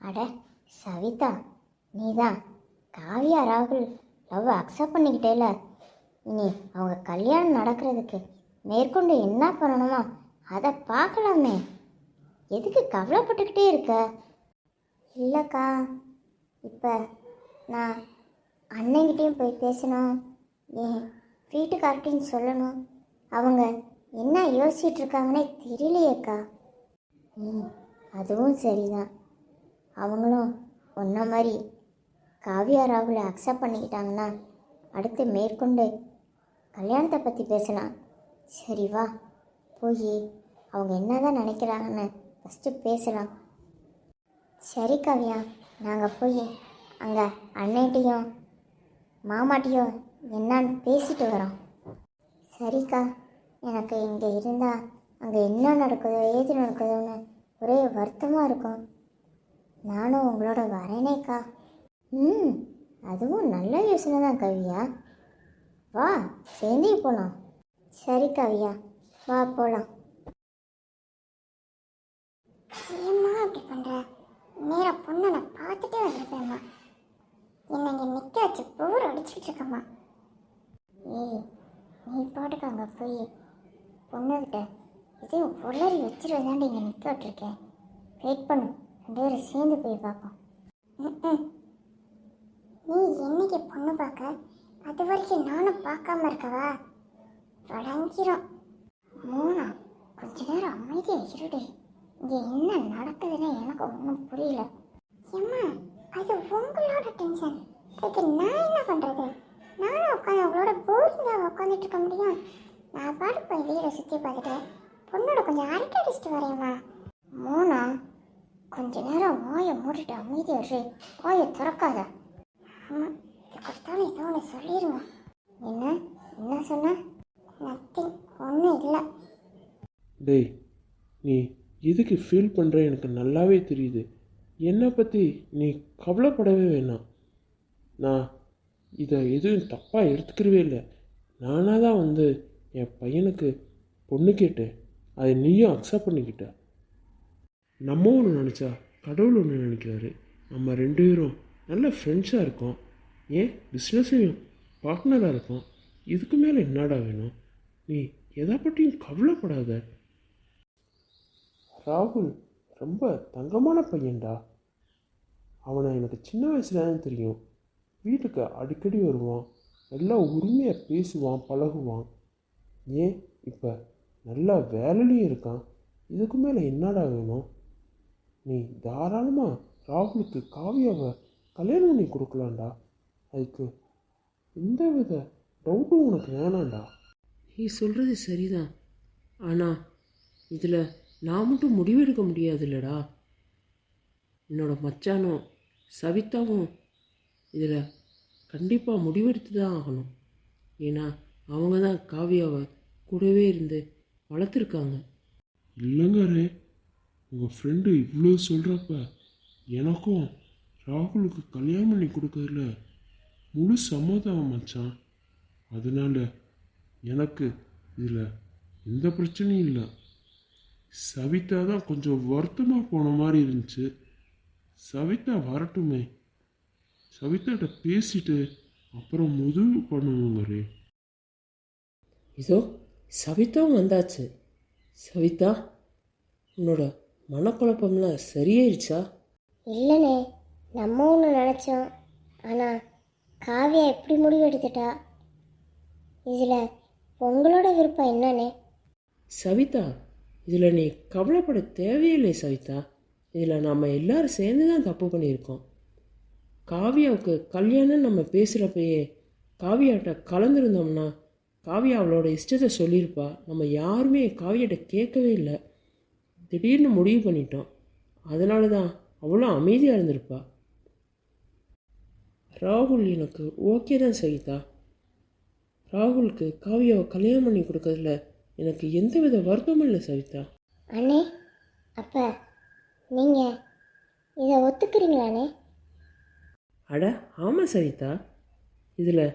அட சவிதா நீதான் காவியா ராகுல் லவ் அக்செப்ட் பண்ணிக்கிட்டேல. இனி அவங்க கல்யாணம் நடக்கிறதுக்கு மேற்கொண்டு என்ன பண்ணணுமோ அதை பார்க்கலாமே. எதுக்கு கவலைப்பட்டுக்கிட்டே இருக்க? இல்லைக்கா இப்போ நான் அண்ணன்கிட்டயும் போய் பேசணும். என் வீட்டுக்கார்ட்டையும் சொல்லணும். அவங்க என்ன யோசிச்சுட்டு இருக்காங்கன்னே தெரியலையேக்கா. ம் அதுவும் சரிதான். அவங்களும் ஒன்றை மாதிரி காவியா ராகுலை அக்செப்ட் பண்ணிக்கிட்டாங்கன்னா அடுத்து மேற்கொண்டு கல்யாணத்தை பற்றி பேசலாம். சரி வா போய் அவங்க என்னதான் நினைக்கிறாங்கன்னு ஃபஸ்ட்டு பேசலாம். சரி காவியா நாங்கள் போய் அங்கே அண்ணன்ட்டையும் மாமாட்டையும் என்னான்னு பேசிட்டு வரோம். சரிக்கா எனக்கு இங்கே இருந்தால் அங்கே என்ன நடக்குதோ ஏது நடக்குதோன்னு ஒரே வருத்தமாக இருக்கும். நானும் உங்களோட வரேனேக்கா. ம் அதுவும் நல்ல யோசனை தான் கவியா. வா சேர்ந்தே போகலாம் சரி கவியா வா போகலாம் ஏம்மா அப்படி பண்ணுற நேரா பொண்ணை நான் பார்த்துட்டே வந்துருப்பேம்மா என்னை இங்கே நிற்க வச்சு போர் அடிச்சுட்டு இருக்கம்மா. ஏய் நீ பாட்டுக்கு அங்கே போய் பொண்ணுக்கிட்ட எதையும் உளறி வச்சிருவதாண்டி இங்கே நிற்க விட்டுருக்கேன் வெயிட் பண்ணு. அப்படியே ஒரு சேர்ந்து போய் பார்ப்போம். நீ என்னைக்கு பொண்ணு பார்க்க? அது வரைக்கும் நானும் பார்க்காம இருக்கவா? வழங்கிரும் மூணா கொஞ்ச நேரம் அமைதியாக இருடி. இங்கே என்ன நடக்குதுன்னு எனக்கு ஒன்றும் புரியல. ஏம்மா அது உங்களோட டென்ஷன் அதுக்கு நான் என்ன பண்ணுறது நானும் உட்காந்து உங்களோட போரிங்காக உட்காந்துட்டு இருக்க முடியும். நான் பாட்டு போய் வீடை சுற்றி பார்த்துட்டு பொண்ணோட கொஞ்சம் அரட்டை அடிச்சுட்டு வரேம்மா. மூணா கொஞ்ச நேரம் வாயை மூடிட்டு அமைதியா இரு. வாயை திறக்காத. ஆமாம் கொடுத்தாலும் ஏதோ ஒன்று சொல்லிடுங்க என்ன? என்ன சொன்ன? நத்திங் ஒன்றும் இல்லை. டேய் நீ எதுக்கு ஃபீல் பண்ணுற எனக்கு நல்லாவே தெரியுது. என்னை பற்றி நீ கவலைப்படவே வேணாம். நான் இதை எதுவும் தப்பாக எடுத்துக்கிறவே இல்லை. நானாக தான் வந்து என் பையனுக்கு பொண்ணு கேட்டேன். அதை நீயும் அக்செப்ட் பண்ணிக்கிட்ட. நம்ம ஒன்று நினச்சா கடவுள் ஒன்று நினைக்கிறாரு. நம்ம ரெண்டு பேரும் நல்ல ஃப்ரெண்ட்ஸாக இருக்கோம். ஏன்? பிஸ்னஸையும் பார்ட்னராக இருக்கோம். இதுக்கு மேலே என்னடா வேணும்? நீ எதை பற்றியும் கவலைப்படாத. ராகுல் ரொம்ப தங்கமான பையன்டா. அவனை எனக்கு சின்ன வயசுலதான் தெரியும். வீட்டுக்கு அடிக்கடி வருவான். நல்லா உரிமையாக பேசுவான் பழகுவான். ஏன்? இப்போ நல்லா வேலையிலையும் இருக்கான். இதுக்கு மேலே என்னடா வேணும்? நீ தாராளமாக ராகுலுக்கு காவியாவை கல்யாணம் பண்ணி கொடுக்கலாம்டா. அதுக்கு எந்த வித டவுட்டும் உனக்கு வேணாம்டா. நீ சொல்கிறது சரிதான். ஆனால் இதில் நான் மட்டும் முடிவெடுக்க முடியாதுல்லடா. என்னோட மச்சானும் சவிதாவும் இதில் கண்டிப்பாக முடிவெடுத்து தான் ஆகணும். ஏன்னா அவங்க தான் காவியாவை கூடவே இருந்து வளர்த்துருக்காங்க. இல்லைங்காரே உங்கள் ஃப்ரெண்டு இவ்வளோ சொல்கிறப்ப எனக்கும் ராகுலுக்கு கல்யாணம் பண்ணி கொடுக்கறதுல முழு சம்மதம் மச்சான். அதனால எனக்கு இதில் எந்த பிரச்சனையும் இல்லை. சவிதா தான் கொஞ்சம் வருத்தமாக போன மாதிரி இருந்துச்சு. சவிதா வரட்டுமே. சவிதாட்ட பேசிட்டு அப்புறம் முதுகு பண்ணுவோங்கரே இதோ சவிதாவும் வந்தாச்சு. சவிதா உன்னோட மனக்குழப்பம்லாம் சரியாயிருச்சா? இல்லைண்ணே நம்ம ஒன்று நினச்சோம். ஆனால் காவியா எப்படி முடிவு எடுத்துட்டா? இதில் உங்களோட விருப்பம் என்னண்ணே சவிதா இதில் நீ கவலைப்பட தேவையில்லை சவிதா. இதில் நம்ம எல்லாரும் சேர்ந்து தான் தப்பு பண்ணியிருக்கோம். காவியாவுக்கு கல்யாணம் நம்ம பேசுகிறப்பயே காவியாட்ட கலந்துருந்தோம்னா காவியா அவளோட இஷ்டத்தை சொல்லியிருப்பா. நம்ம யாருமே காவியாட்ட கேட்கவே இல்லை. திடீர்னு முடிவு பண்ணிட்டோம். அதனால தான் அவ்வளோ அமைதியாக இருந்திருப்பா. ராகுல் எனக்கு ஓகே தான் சகிதா ராகுலுக்கு காவியாவை கல்யாணம் பண்ணி கொடுக்கறதுல எனக்கு எந்தவித வருத்தமும் இல்லை சவிதா. அண்ணே அப்போ நீங்கள் இதை ஒத்துக்கிறீங்களாண்ணே? அட ஆமாம் சவிதா. இதில்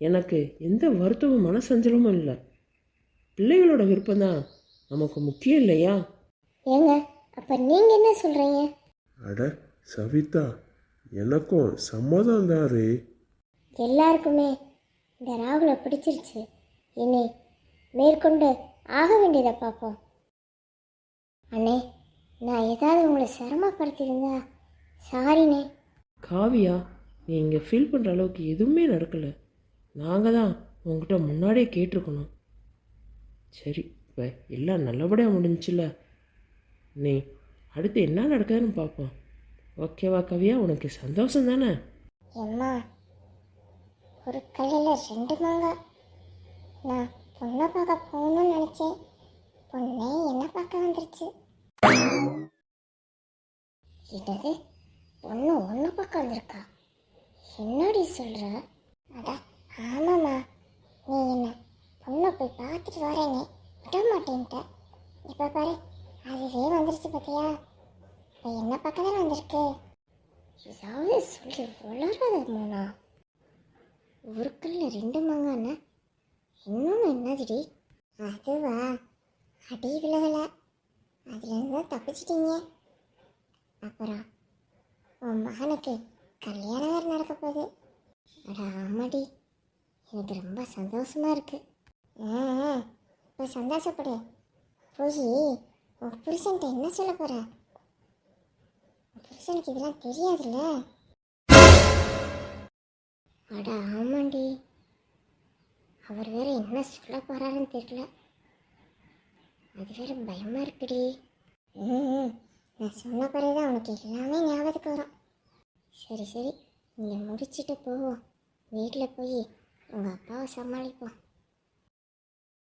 எனக்கு எந்த வருத்தமும் மனசஞ்சலமும் இல்லை. பிள்ளைகளோட விருப்பம்தான் நமக்கு முக்கியம் இல்லையா? ஏங்க அப்போ நீங்கள் என்ன சொல்கிறீங்க அட சவிதா எனக்கும் சம்மதம் தான் ரே. எல்லாருக்குமே இந்த ராகுலை பிடிச்சிருச்சு. இனி மேற்கொண்டு ஆக வேண்டியதை பார்ப்போம். அண்ணே நான் ஏதாவது உங்களை சிரமப்படுத்தியிருந்தா சாரிண்ணே காவியா நீ இங்கே ஃபீல் பண்ணுற அளவுக்கு எதுவுமே நடக்கலை. நாங்கள் தான் உங்ககிட்ட முன்னாடியே கேட்டிருக்கணும். சரி இப்போ எல்லாம் நல்லபடியாக முடிஞ்சுல நீ அடுத்து என்ன நடக்குதுன்னு பார்ப்போம். ஓகேவா கவியா? உனக்கு சந்தோஷம் தானே? அம்மா ஒரு கல்லில் ரெண்டு மாங்காய் நான் பொண்ணை பார்க்க போகணும்னு நினச்சேன். பொண்ணே என்ன பார்க்க வந்துருச்சு? என்னது? பொண்ணு ஒன்று பார்க்க வந்திருக்கா? என்னடி சொல்கிற அடா ஆமாம்மா. நீ என்ன பொண்ணை போய் பார்த்துட்டு வரேனே. விட மாட்டேன்ட்ட இப்போ பாரு அதுவே வந்துருச்சு பார்த்தியா இப்போ என்ன பக்கத்தில் தானே வந்திருக்கு? ஏதாவது சொல்லி வளராத மோனா. ஒரு கல்ல ரெண்டு மாங்காண்ணா. இன்னொன்று என்னதுடி? அதுவா? அடி விலகலை. அதுலேருந்து தான் தப்பிச்சிட்டீங்க? அப்புறம் உன் மகனுக்கு கல்யாணம் வேறு நடக்க போகுது. அட ஆமாடி. எனக்கு ரொம்ப சந்தோஷமா இருக்குது ஆ இப்போ சந்தோஷப்படு. போய் உன் புருஷன்ட்ட என்ன சொல்ல போற? புருஷனுக்கு இதெல்லாம் தெரியாதுல்ல? அட ஆமாண்டி. அவர் வேற என்ன சொல்ல போறாருன்னு தெரியல. அது வேற பயமா இருக்குடி. ம், நான் சொன்ன பிறகுதான் அவனுக்கு எல்லாமே ஞாபகத்துக்கு வரும். சரி சரி. நீங்கள் முடிச்சுட்டு போவோம். வீட்டில் போய் உங்கள் அப்பாவை சமாளிப்போம்.